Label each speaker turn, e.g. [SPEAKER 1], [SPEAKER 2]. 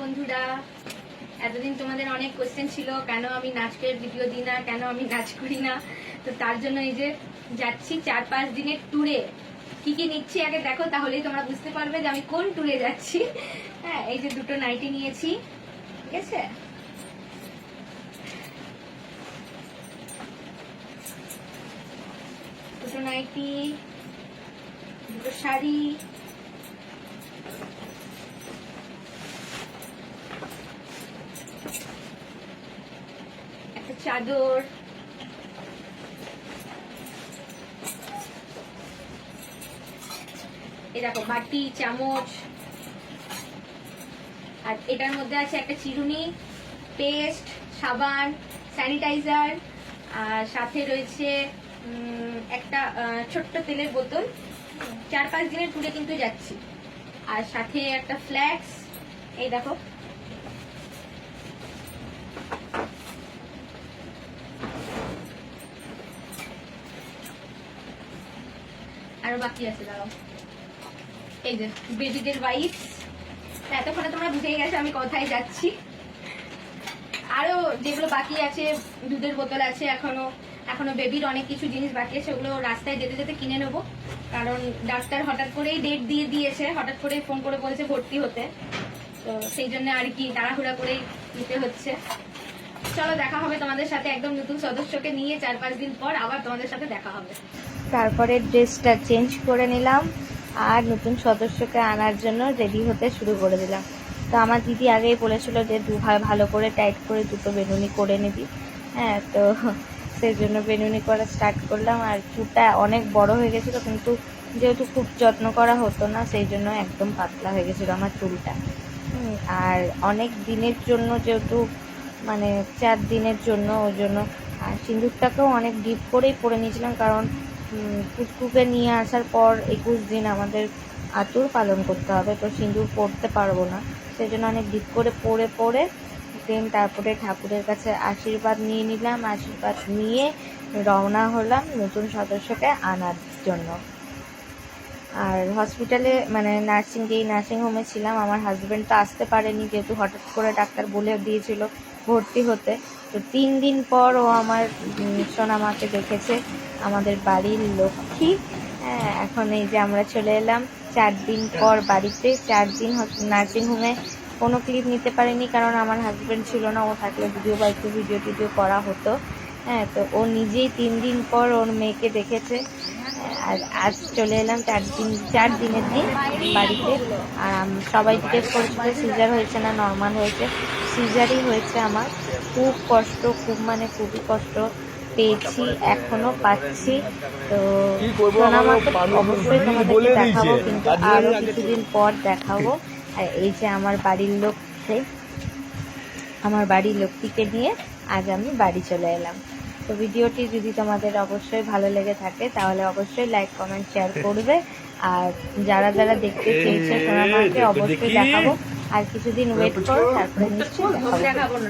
[SPEAKER 1] বন্ধুরা। এতদিন তোমাদের অনেক কোয়েশ্চেন ছিল, কেন আমি নাচের ভিডিও দিই না, কেন আমি নাচ করি না? তো তার জন্য এই যে যাচ্ছি চার পাঁচ দিনের ট্যুরে কি কি নিচ্ছি আগে দেখো, তাহলেই তোমরা বুঝতে পারবে যে আমি কোন ট্যুরে যাচ্ছি। হ্যাঁ এই যে দুটো নাইটি নিয়েছি, ঠিক আছে? দুটো নাইটি দুটো শাড়ি একটা চাদর। এই দেখো, বাটি, চামচ। আর এটার মধ্যে আছে একটা চিরুনি, পেস্ট, সাবান, স্যানিটাইজার। আর সাথে রয়েছে একটা ছোট্ট তেলের বোতল। চার পাঁচ দিনের ট্যুরে কিন্তু যাচ্ছি। আর সাথে একটা ফ্ল্যাক্স। এই দেখো আরও বাকি আছে, দাঁড়াও। এই যে বেবিদের ওয়াইপস এতক্ষণে তোমরা বুঝেই গেছো আমি কোথায় যাচ্ছি। আরও যেগুলো বাকি আছে, দুধের বোতল আছে এখনও। এখনও বেবির অনেক কিছু জিনিস বাকি আছে, ওগুলো রাস্তায় যেতে যেতে কিনে নেব। কারণ ডাক্তার হঠাৎ করেই ডেট দিয়ে দিয়েছে, হঠাৎ করে ফোন করে বলেছে ভর্তি হতে। তো সেই জন্য আর কি তাড়াহুড়া করেই নিতে হচ্ছে। চলো দেখা হবে তোমাদের সাথে একদম নতুন সদস্যকে নিয়ে চার পাঁচ দিন পর আবার তোমাদের সাথে দেখা হবে।
[SPEAKER 2] তারপরে ড্রেসটা চেঞ্জ করে নিলাম আর নতুন সদস্যকে আনার জন্য রেডি হতে শুরু করে দিলাম। তো আমার দিদি আগেই বলেছিল যে দু ভা- ভালো করে টাইট করে দুটো বেনুনি করে নিবি। হ্যাঁ তো সেই জন্য বেনুনি করা স্টার্ট করলাম আর চুলটা অনেক বড় হয়ে গেছিল কিন্তু যেহেতু খুব যত্ন করা হতো না, সেই জন্য একদম পাতলা হয়ে গেছিল আমার চুলটা। আর অনেক দিনের জন্য যেহেতু মানে চার দিনের জন্য ওই জন্য। আর সিঁদুরটাকেও অনেক ডিপ করেই পরে নিয়েছিলাম কারণ উম, পুচকুকে নিয়ে আসার পর একুশ দিন আমাদের আতুর পালন করতে হবে তো সিঁদুর পরতে পারব না। সেই জন্য অনেক ডিপ করে পরে পরে দেন তারপরে ঠাকুরের কাছে আশীর্বাদ নিয়ে নিলাম আশীর্বাদ নিয়ে রওনা হলাম নতুন সদস্যকে আনার জন্য। আর হসপিটালে মানে নার্সিং যেই নার্সিং হোমে ছিলাম। আমার হাজব্যান্ড তো আসতে পারেনি যেহেতু হঠাৎ করে ডাক্তার বলে দিয়েছিল ভর্তি হতে। তো তিন দিন পর ও আমার সোনামাকে দেখেছে, আমাদের বাড়ির লক্ষ্মী। হ্যাঁ এখন এই যে আমরা চলে এলাম। চার দিন পর বাড়িতে, চার দিন নার্সিং হোমে কোনো ক্লিপ নিতে পারিনি কারণ আমার হাজব্যান্ড ছিল না। ও থাকলে ভিডিও বা একটু ভিডিও টিডিও করা হতো। হ্যাঁ তো ও নিজেই তিন দিন পর ওর মেয়েকে দেখেছে। আর আজ চলে এলাম চার দিন চার দিনের দিন বাড়িতে। আর সবাই জিজ্ঞেস করেছিল সিজার হয়েছে না নর্মাল হয়েছে? সিজারই হয়েছে আমার। খুব কষ্ট খুব মানে খুবই কষ্ট পেয়েছি এখনও পাচ্ছি। তো সোনামাকে অবশ্যই তোমাদেরকে দেখাবো কিন্তু
[SPEAKER 3] কাজে আরও
[SPEAKER 2] কিছুদিন পর দেখাবো। আর এই যে আমার বাড়ির লোককে আমার বাড়ির লোকটিকে নিয়ে আজ আমি বাড়ি চলে এলাম। তো ভিডিওটি যদি তোমাদের অবশ্যই ভালো লেগে থাকে তাহলে অবশ্যই লাইক কমেন্ট শেয়ার করবে। আর যারা যারা দেখতে চেয়েছে সোনামাকে অবশ্যই দেখাবো। আর কিছুদিন ওয়েট করো তারপরে নিশ্চয়ই দেখাবো